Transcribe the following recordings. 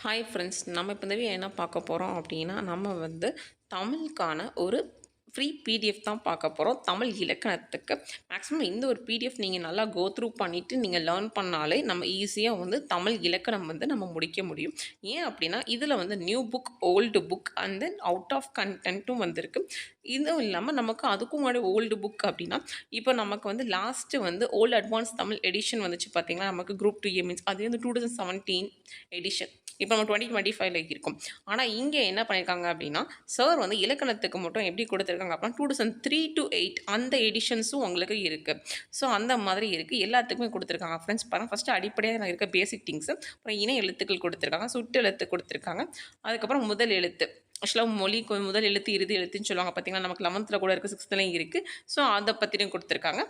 Hi friends நம்ம இப்போ இந்த வீடியோ என்ன பார்க்க போகிறோம் அப்படின்னா நம்ம வந்து தமிழுக்கான ஒரு ஃப்ரீ பிடிஎஃப் தான் பார்க்க போகிறோம் தமிழ் இலக்கணத்துக்கு மேக்ஸிமம் இந்த ஒரு பிடிஎஃப் நீங்கள் நல்லா கோ த்ரூ பண்ணிவிட்டு நீங்கள் லேர்ன் பண்ணாலே நம்ம ஈஸியாக வந்து தமிழ் இலக்கணம் வந்து நம்ம முடிக்க முடியும். ஏன் அப்படின்னா இதில் வந்து new book old book and then out of கண்டென்ட்டும் வந்திருக்கு. இதுவும் இல்லாமல் நமக்கு அதுக்கும் முன்னாடி ஓல்டு புக் அப்படின்னா இப்போ நமக்கு வந்து லாஸ்ட்டு வந்து ஓல்டு அட்வான்ஸ் தமிழ் எடிஷன் வந்துச்சு பார்த்தீங்கன்னா நமக்கு குரூப் டூ ஏ மீன்ஸ் அது வந்து டூ தௌசண்ட் செவன்டீன் எடிஷன் இப்போ நம்ம டுவெண்ட்டி டுவெண்ட்டி ஃபைவ்ல இருக்கும். ஆனால் இங்கே என்ன பண்ணியிருக்காங்க அப்படின்னா சார் வந்து இலக்கணத்துக்கு மட்டும் எப்படி கொடுத்துருக்காங்க அப்படின்னா two thousand three to eight அந்த எடிஷன்ஸும் உங்களுக்கு இருக்குது ஸோ அந்த மாதிரி இருக்குது எல்லாத்துக்குமே கொடுத்துருக்காங்க ஃப்ரெண்ட்ஸ் பாருங்கள் ஃபஸ்ட்டு அடிப்படையாக இருக்க பேசிக் திங்ஸு அப்புறம் இணை எழுத்துக்கள் கொடுத்துருக்காங்க சுட்டு எழுத்து கொடுத்துருக்காங்க. அதுக்கப்புறம் முதல் எழுத்து. ஆக்சுவலாக மொழி முதல் எழுத்து இறுதி எழுத்துன்னு சொல்லுவாங்க பார்த்தீங்கன்னா நமக்கு லெவன்த்தில் கூட இருக்குது சிக்ஸ்த்துலேயும் இருக்குது ஸோ அதை பற்றியும் கொடுத்துருக்காங்க.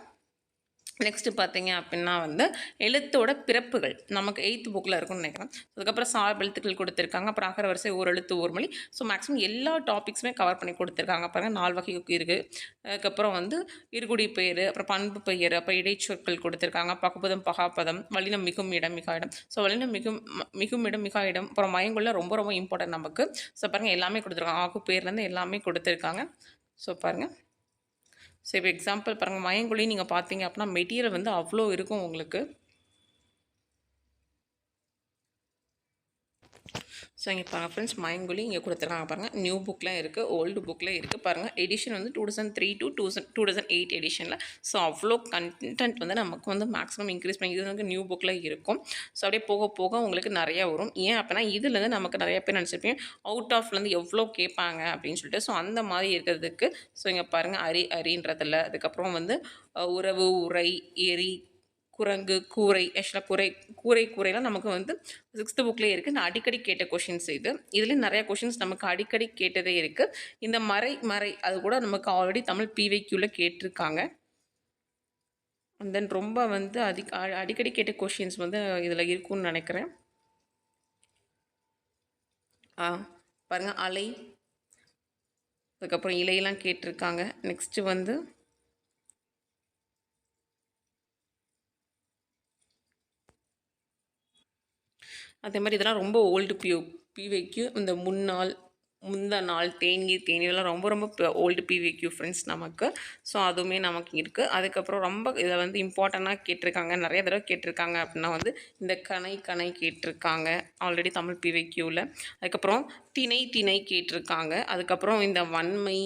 நெக்ஸ்ட்டு பார்த்தீங்க அப்படின்னா வந்து எழுத்தோட பிறப்புகள். நமக்கு எயித்து புக்கில் இருக்கும்னு நினைக்கிறேன். அதுக்கப்புறம் சார்பு எழுத்துக்கள் கொடுத்துருக்காங்க. அப்புறம் அகர வரிசை ஒரு எழுத்து ஒரு மொழி. ஸோ மேக்ஸிமம் எல்லா டாபிக்ஸுமே கவர் பண்ணி கொடுத்துருக்காங்க. பாருங்கள் நாலு வகை இருக்குது அதுக்கப்புறம் வந்து இருகுடி பெயர் அப்புறம் பண்பு பெயர் அப்புறம் இடைச்சொற்கள் கொடுத்துருக்காங்க. பகுபதம் பகாபதம் வலினம் மிகும் இடம் மிகா இடம். ஸோ வலினம் மிகும் ம- மிகும் இடம் மிகா இடம் அப்புறம் மயங்குள்ள ரொம்ப ரொம்ப இம்பார்ட்டன்ட் நமக்கு. ஸோ பாருங்கள் எல்லாமே கொடுத்துருக்காங்க. ஆகு பேர்லேருந்து எல்லாமே கொடுத்துருக்காங்க. ஸோ பாருங்கள் ஸோ இப்போ எக்ஸாம்பிள் பாருங்கள் மயங்குழி நீங்கள் பார்த்தீங்க அப்படின்னா மெட்டீரியல் வந்து அவ்வளோ இருக்கும் உங்களுக்கு. ஸோ இங்கே பாருங்கள் ஃப்ரெண்ட்ஸ் மயங்குழி இங்கே கொடுத்துருக்காங்க பாருங்கள் நியூ புக்கில் இருக்குது ஓல்டு புக்கில் இருக்குது பாருங்கள் எடிஷன் வந்து two thousand three to to two thousand eight எடிஷனில் so அவ்வளோ கண்டென்ட் வந்து நமக்கு வந்து மேக்ஸிமம் இன்க்ரீஸ் பண்ணி இது வந்து நியூ புக்கில் இருக்கும். ஸோ அப்படியே போக போக உங்களுக்கு நிறையா வரும். ஏன் அப்படின்னா இதுலேருந்து நமக்கு நிறைய பேர் நினச்சிருப்பேன் அவுட் ஆஃப்லேருந்து எவ்வளோ கேட்பாங்க அப்படின்னு சொல்லிட்டு. ஸோ அந்த மாதிரி இருக்கிறதுக்கு ஸோ இங்கே பாருங்கள் அரி அரின்றதில். அதுக்கப்புறம் வந்து உறவு உரை எரி குரங்கு கூரை ஆக்சுவலாக குறை கூரை கூரைலாம் நமக்கு வந்து சிக்ஸ்த்து புக்லேயே இருக்குது நான் அடிக்கடி கேட்ட கொஷின்ஸ் இது. இதுலேயும் நிறையா கொஷின்ஸ் நமக்கு அடிக்கடி கேட்டதே இருக்குது இந்த மறை மறை அது கூட நமக்கு ஆல்ரெடி தமிழ் பிவைக்யூவில் கேட்டிருக்காங்க. அண்ட் தென் ரொம்ப வந்து அதிக அடிக்கடி கேட்ட கொஷின்ஸ் வந்து இதில் இருக்கும்னு நினைக்கிறேன். ஆ பாருங்கள் அலை. அதுக்கப்புறம் இலையெல்லாம் கேட்டிருக்காங்க. நெக்ஸ்ட்டு வந்து அதே மாதிரி இதெல்லாம் ரொம்ப ஓல்டு பியூ பிவைக்கு இந்த முன்னாள் முந்தா நாள் தேநீர் தேநீர் இதெல்லாம் ரொம்ப ரொம்ப old P Y Q friends நமக்கு. ஸோ அதுவுமே நமக்கு இருக்குது அதுக்கப்புறம் ரொம்ப இதை வந்து இம்பார்ட்டண்ட்டாக கேட்டிருக்காங்க. நிறைய தடவை கேட்டிருக்காங்க அப்படின்னா வந்து இந்த கணை கணை கேட்டிருக்காங்க. ஆல்ரெடி தமிழ் பிவிக்யூவில் அதுக்கப்புறம் திணை திணை கேட்டிருக்காங்க. அதுக்கப்புறம் இந்த வன்மை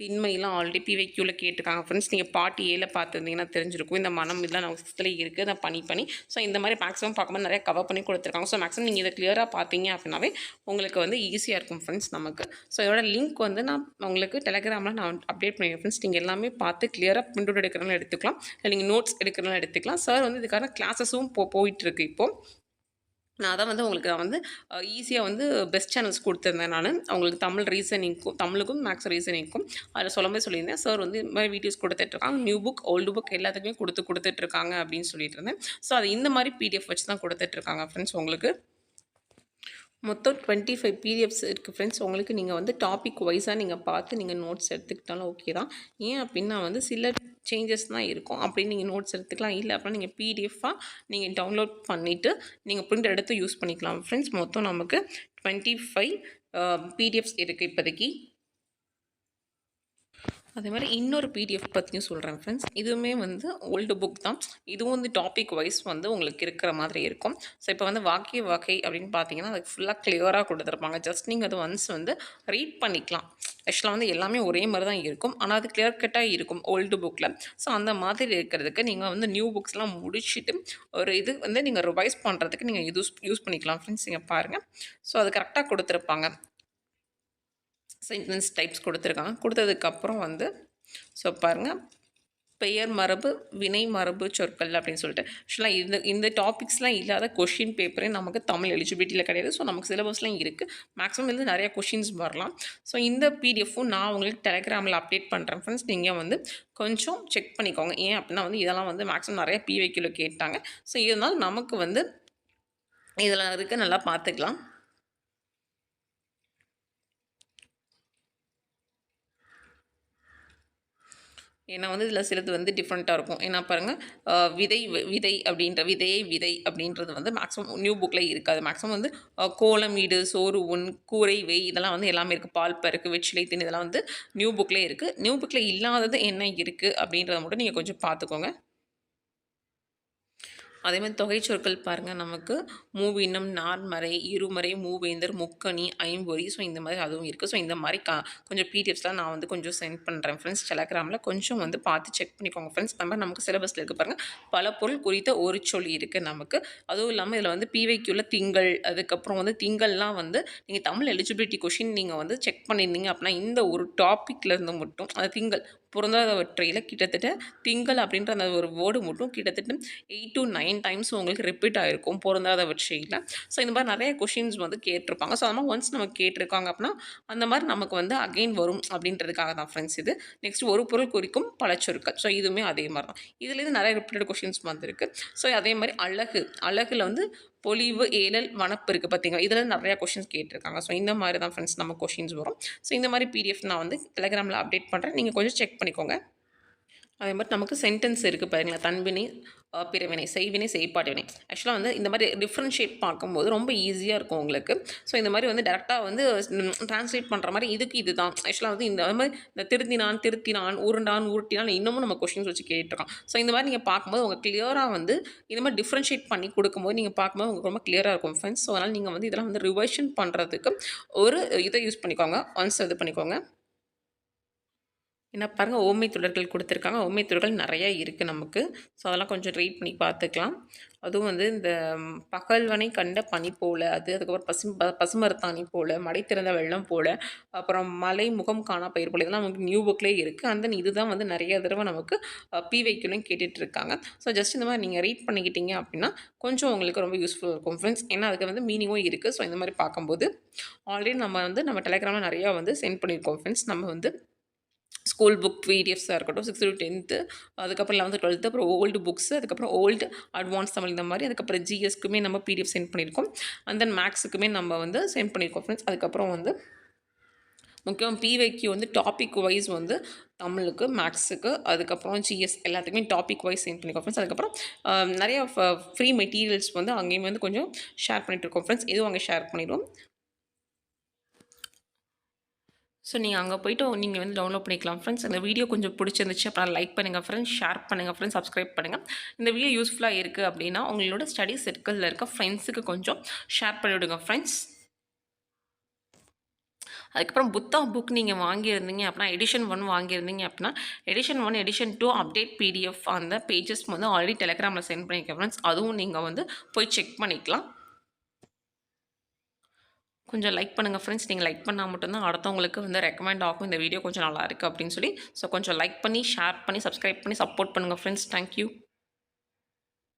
திண்மையெல்லாம் ஆல்ரெடி பிவைக்கியூவில் கேட்டிருக்காங்க. ஃப்ரெண்ட்ஸ் நீங்கள் பாட்டி ஏல பார்த்துருந்தீங்கன்னா தெரிஞ்சிருக்கும். இந்த மனம் இதெல்லாம் நம்ம சிக்ஸ்த்தில் இருக்குது அதை பண்ணி பண்ணி. ஸோ இந்த மாதிரி மேக்ஸிமம் பார்க்கும்போது நிறைய கவர் பண்ணி கொடுத்துருக்காங்க. ஸோ மேக்ஸிமம் நீங்கள் இதை கிளியராக பார்த்தீங்க அப்படின்னாவே உங்களுக்கு வந்து ஈஸியாக இருக்கும் ஃப்ரெண்ட்ஸ் நமக்கு. ஸோ இதோட லிங்க் வந்து நான் உங்களுக்கு டெலகிராமில் நான் அப்டேட் பண்ணிடுறேன் ஃப்ரெண்ட்ஸ் நீங்கள் எல்லாமே பார்த்து கிளியராக பிரிண்ட் அவுட் எடுக்கிறனால எடுத்துக்கலாம். இல்லை நீங்கள் நோட்ஸ் எடுக்கிறனால எடுத்துக்கலாம். சார் வந்து இதுக்கான கிளாஸஸும் போ போயிட்டுருக்கு இப்போது நான் அதான் வந்து உங்களுக்கு நான் வந்து ஈஸியாக வந்து பெஸ்ட் சேனல்ஸ் கொடுத்துருந்தேன் நான். அவங்களுக்கு தமிழ் ரீசனிங்க்கும் தமிழுக்கும் மேக்ஸ் ரீசனிங்க்கும் அதில் சொல்லும்போது சொல்லியிருந்தேன் சார் வந்து இந்த மாதிரி வீடியோஸ் கொடுத்துட்ருக்காங்க நியூ புக் ஓல்டு புக் எல்லாத்துக்குமே கொடுத்து கொடுத்துட்ருக்காங்க அப்படின்னு சொல்லிட்டு இருந்தேன். ஸோ அது இந்த மாதிரி பிடிஎஃப் வச்சு தான் கொடுத்துட்ருக்காங்க ஃப்ரெண்ட்ஸ் உங்களுக்கு. மொத்தம் டுவெண்ட்டி ஃபைவ் பிடிஎஃப்ஸ் இருக்குது ஃப்ரெண்ட்ஸ் உங்களுக்கு நீங்கள் வந்து டாபிக் வைஸாக நீங்கள் பார்த்து நீங்கள் நோட்ஸ் எடுத்துக்கிட்டாலும் ஓகே தான். ஏன் அப்படின்னா வந்து சில சேஞ்சஸ் தான் இருக்கும். அப்படின்னு நீங்கள் நோட்ஸ் எடுத்துக்கலாம். இல்லை அப்படின்னா நீங்கள் பிடிஎஃபாக நீங்கள் டவுன்லோட் பண்ணிவிட்டு நீங்கள் பிரிண்ட் எடுத்து யூஸ் பண்ணிக்கலாம். ஃப்ரெண்ட்ஸ் மொத்தம் நமக்கு டுவெண்ட்டி ஃபைவ் பிடிஎஃப்ஸ் இருக்குது இப்போதைக்கு. அதே மாதிரி இன்னொரு பிடிஎஃப் பற்றியும் சொல்கிறேன் ஃப்ரெண்ட்ஸ் இதுவுமே வந்து ஓல்டு புக் தான். இதுவும் வந்து டாபிக் வைஸ் வந்து உங்களுக்கு இருக்கிற மாதிரி இருக்கும். ஸோ இப்போ வந்து வாக்கிய வகை அப்படின்னு பார்த்தீங்கன்னா அதுக்கு ஃபுல்லாக கிளியராக கொடுத்துருப்பாங்க ஜஸ்ட் நீங்கள் அது ஒன்ஸ் வந்து ரீட் பண்ணிக்கலாம். ஆக்சுவலாக வந்து எல்லாமே ஒரே மாதிரி தான் இருக்கும். ஆனால் அது கிளியர் கட்டாக இருக்கும் ஓல்டு புக்கில் ஸோ அந்த மாதிரி இருக்கிறதுக்கு நீங்கள் வந்து நியூ புக்ஸ்லாம் முடிச்சுட்டு ஒரு இது வந்து நீங்கள் ரிவைஸ் பண்ணுறதுக்கு நீங்கள் யூஸ் யூஸ் பண்ணிக்கலாம் ஃப்ரெண்ட்ஸ் நீங்கள் பாருங்கள் ஸோ அது கரெக்டாக கொடுத்துருப்பாங்க. சென்டென்ஸ் டைப்ஸ் கொடுத்துருக்காங்க. கொடுத்ததுக்கப்புறம் வந்து ஸோ பாருங்கள் பெயர் மரபு வினை மரபு சொற்கள் அப்படின்னு சொல்லிட்டு. ஆக்சுவலாக இந்த இந்த டாபிக்ஸ்லாம் இல்லாத கொஷின் பேப்பரே நமக்கு தமிழ் எலிஜிபிலிட்டியில் கிடையாது. ஸோ நமக்கு சிலபஸ்லாம் இருக்குது மேக்ஸிமம் வந்து நிறையா கொஷின்ஸ் வரலாம். ஸோ இந்த பிடிஎஃப்பும் நான் உங்களுக்கு டெலகிராமில் அப்டேட் பண்ணுறேன் ஃப்ரெண்ட்ஸ் நீங்கள் வந்து கொஞ்சம் செக் பண்ணிக்கோங்க. ஏன் அப்படின்னா வந்து இதெல்லாம் வந்து மேக்ஸிமம் நிறைய பிவைக்கில் கேட்டாங்க. ஸோ இதனால் நமக்கு வந்து இதெல்லாம் இருக்க நல்லா பார்த்துக்கலாம். ஏன்னா வந்து இதில் சிலது வந்து டிஃப்ரெண்ட்டாக இருக்கும். ஏன்னா பாருங்கள் விதை வி- விதை அப்படின்ற விதையை விதை அப்படின்றது வந்து மேக்ஸிமம் நியூ புக்கில் இருக்காது. மேக்ஸிமம் வந்து கோலம் வீடு சோறு உன் கூரை வெய் இதெல்லாம் வந்து எல்லாமே இருக்குது பால் பருக்கு வெற்றிலை தின் இதெல்லாம் வந்து நியூ புக்கில் இருக்குது நியூ புக்கில் இல்லாதது என்ன இருக்குது அப்படின்றத மட்டும் நீங்கள் கொஞ்சம் பார்த்துக்கோங்க. அதே மாதிரி தொகை சொற்கள் பாருங்கள் நமக்கு மூவினம் நார்மறை இருமறை மூவேந்தர் முக்கணி ஐம்பொறி. ஸோ இந்த மாதிரி அதுவும் இருக்குது ஸோ இந்த மாதிரி கா கொஞ்சம் பிடிஎஃப்ஸ்லாம் நான் வந்து கொஞ்சம் சென்ட் பண்ணுறேன் ஃப்ரெண்ட்ஸ் டெலகிராமில் கொஞ்சம் வந்து பார்த்து செக் பண்ணிக்கோங்க ஃப்ரெண்ட்ஸ் நம்ம நமக்கு சிலபஸில் இருக்குது பாருங்கள் பல பொருள் குறித்த ஒரு சொல் இருக்குது நமக்கு. அதுவும் இல்லாமல் இதில் வந்து பிவைக்கியூவில் திங்கள் அதுக்கப்புறம் வந்து திங்கள்லாம் வந்து நீங்கள் தமிழ் எலிஜிபிலிட்டி கொஷின் நீங்கள் வந்து செக் பண்ணியிருந்தீங்க அப்படின்னா இந்த ஒரு டாப்பிக்கில் இருந்து மட்டும் அது திங்கள் பிறந்தவற்றையில் கிட்டத்தட்ட திங்கள் அப்படின்ற அந்த ஒரு வேர்டு மட்டும் கிட்டத்தட்ட எயிட் டு நைன் டைம்ஸ் உங்களுக்கு ரிப்பீட் ஆகிருக்கும் பிறந்தாதவற்றையில் ஸோ இந்த மாதிரி நிறைய கொஷின்ஸ் வந்து கேட்டிருப்பாங்க. ஸோ அது மாதிரி ஒன்ஸ் நம்ம கேட்டிருக்காங்க அப்படின்னா அந்த மாதிரி நமக்கு வந்து அகைன் வரும் அப்படின்றதுக்காக தான் ஃப்ரெண்ட்ஸ் இது. நெக்ஸ்ட் ஒரு பொருள் குறிக்கும் பல சொற்கள் ஸோ இதுவுமே அதே மாதிரி தான். இதுலேருந்து நிறைய ரிப்பீட்டட் கொஷின்ஸ் வந்திருக்கு. ஸோ அதே மாதிரி அழகு. அழகில் வந்து பொலிவு ஏழல் வனப்பு இருக்குது பார்த்தீங்களா இதில் நிறையா கொஷின்ஸ் கேட்டிருக்காங்க. ஸோ இந்த மாதிரி தான் ஃப்ரெண்ட்ஸ் நம்ம கொஷின்ஸ் வரும். ஸோ இந்த மாதிரி பிடிஎஃப் நான் வந்து டெலகிராமில் அப்டேட் பண்ணுறேன் நீங்கள் கொஞ்சம் செக் பண்ணிக்கோங்க. அதே மாதிரி நமக்கு சென்டென்ஸ் இருக்குது பாருங்களேன். தன்வினை பிறவினை செய்வினை செய்பாட்டிவினை ஆக்சுவலாக வந்து இந்த மாதிரி டிஃப்ரென்ஷியேட் பார்க்கும்போது ரொம்ப ஈஸியாக இருக்கும் உங்களுக்கு. ஸோ இந்த மாதிரி வந்து டேரெக்டாக வந்து ட்ரான்ஸ்லேட் பண்ணுற மாதிரி இதுக்கு இது தான் ஆக்சுவலாக வந்து இந்த மாதிரி இந்த திருத்தினான் திருத்தினான் உருண்டான் உருட்டினான் இன்னமும் நம்ம கொஷின்ஸ் வச்சு கேட்டுருக்கோம். ஸோ இந்த மாதிரி நீங்கள் பார்க்கும்போது உங்கள் கிளியராக வந்து இந்த மாதிரி டிஃப்ரென்ஷியேட் பண்ணி கொடுக்கும்போது நீங்கள் பார்க்கும்போது உங்களுக்கு ரொம்ப கிளியராக இருக்கும் ஃப்ரெண்ட்ஸ் ஸோ அதனால் நீங்கள் வந்து இதெல்லாம் வந்து ரிவர்ஷன் பண்ணுறதுக்கு ஒரு இதை யூஸ் பண்ணிக்கோங்க. ஒன்ஸ் இது பண்ணிக்கோங்க. என்ன பாருங்கள் ஓமை தொடர்கள் கொடுத்துருக்காங்க. ஓமை தொடர்கள் நிறையா இருக்குது நமக்கு. ஸோ அதெல்லாம் கொஞ்சம் ரீட் பண்ணி பார்த்துக்கலாம். அதுவும் வந்து இந்த பகல்வனை கண்ட பனி போல் அது அதுக்கப்புறம் பசும் ப பசுமரத்தாணி போல் மடை திறந்த வெள்ளம் போல் அப்புறம் மலை முகம் காணா பயிர் போல் இதெல்லாம் நமக்கு நியூ புக்லேயே இருக்குது அந்த இதுதான் வந்து நிறைய தடவை நமக்கு பி வைக்கணும்னு கேட்டுட்டு இருக்காங்க ஸோ ஜஸ்ட் இந்த மாதிரி நீங்கள் ரீட் பண்ணிக்கிட்டீங்க அப்படின்னா கொஞ்சம் உங்களுக்கு ரொம்ப யூஸ்ஃபுல்லாக இருக்கும் ஃப்ரெண்ட்ஸ் ஏன்னா அதுக்கு வந்து மீனிங்கும் இருக்குது ஸோ இந்த மாதிரி பார்க்கும்போது ஆல்ரெடி நம்ம வந்து நம்ம டெலகிராமில் நிறையா வந்து சென்ட் பண்ணியிருக்கோம் ஃப்ரெண்ட்ஸ் நம்ம வந்து ஸ்கூல் புக் பிடிஎஃப்ஸாக இருக்கட்டும் சிக்ஸ்த் டு டென்த்து அதுக்கப்புறம் லெவன்த்து டுவெல்த்து அப்புறம் ஓல்டு புக்ஸு அதுக்கப்புறம் ஓல்டு அட்வான்ஸ் தமிழ் இந்த மாதிரி அதுக்கப்புறம் ஜிஎஸ்க்குமே நம்ம பிடிஎஃப் சென்ட் பண்ணியிருக்கோம். அண்ட் தென் மேக்ஸுக்குமே நம்ம வந்து சென்ட் பண்ணியிருக்கோம் ஃப்ரெண்ட்ஸ் அதுக்கப்புறம் வந்து முக்கியம் பிவைக்கு வந்து டாபிக் வைஸ் வந்து தமிழுக்கு மேக்ஸுக்கு அதுக்கப்புறம் ஜிஎஸ் எல்லாத்துக்குமே டாபிக் வைஸ் சென்ட் பண்ணியிருக்கோம் ஃப்ரெண்ட்ஸ் அதுக்கப்புறம் நிறைய ஃப்ரீ மெட்டீரியல்ஸ் வந்து அங்கேயும் வந்து கொஞ்சம் ஷேர் பண்ணிட்டு இருக்கோம் ஃப்ரெண்ட்ஸ் இதுவும் அங்கே ஷேர் பண்ணிடுவோம். ஸோ நீங்கள் அங்கே போயிட்டு நீங்கள் வந்து டவுன்லோட் பண்ணிக்கலாம். ஃப்ரெண்ட்ஸ் இந்த வீடியோ கொஞ்சம் பிடிச்சிருந்துச்சு அப்புறம் லைக் பண்ணுங்கள் ஃப்ரெண்ட்ஸ் ஷேர் பண்ணுங்கள் ஃப்ரெண்ட்ஸ் சப்ஸ்கிரைப் பண்ணுங்கள் இந்த வீடியோ யூஸ்ஃபுல்லாக இருக்குது அப்படின்னா உங்களோட ஸ்டடி சர்க்கிளில் இருக்க ஃப்ரெண்ட்ஸுக்கு கொஞ்சம் ஷேர் பண்ணிவிடுங்க ஃப்ரெண்ட்ஸ் அதுக்கப்புறம் புத்தா புக் நீங்கள் வாங்கியிருந்தீங்க அப்படின்னா எடிஷன் ஒன் வாங்கியிருந்தீங்க அப்படின்னா edition one edition two update PDF அந்த பேஜஸ் வந்து ஆல்ரெடி டெலிகிராமில் சென்ட் பண்ணியிருக்கேன் ஃப்ரெண்ட்ஸ் அதுவும் நீங்கள் வந்து போய் செக் பண்ணிக்கலாம். கொஞ்சம் லைக் பண்ணுங்கள் ஃப்ரெண்ட்ஸ் நீங்கள் லைக் பண்ணால் மட்டும்தான் அடுத்தவங்களுக்கு வந்து ரெக்கமெண்ட் ஆகும். இந்த வீடியோ கொஞ்சம் நல்லா இருக்குது அப்படின்னு சொல்லி. ஸோ கொஞ்சம் லைக் பண்ணி ஷேர் பண்ணி சப்ஸ்கிரைப் பண்ணி சப்போர்ட் பண்ணுங்கள் ஃப்ரெண்ட்ஸ் தேங்க்யூ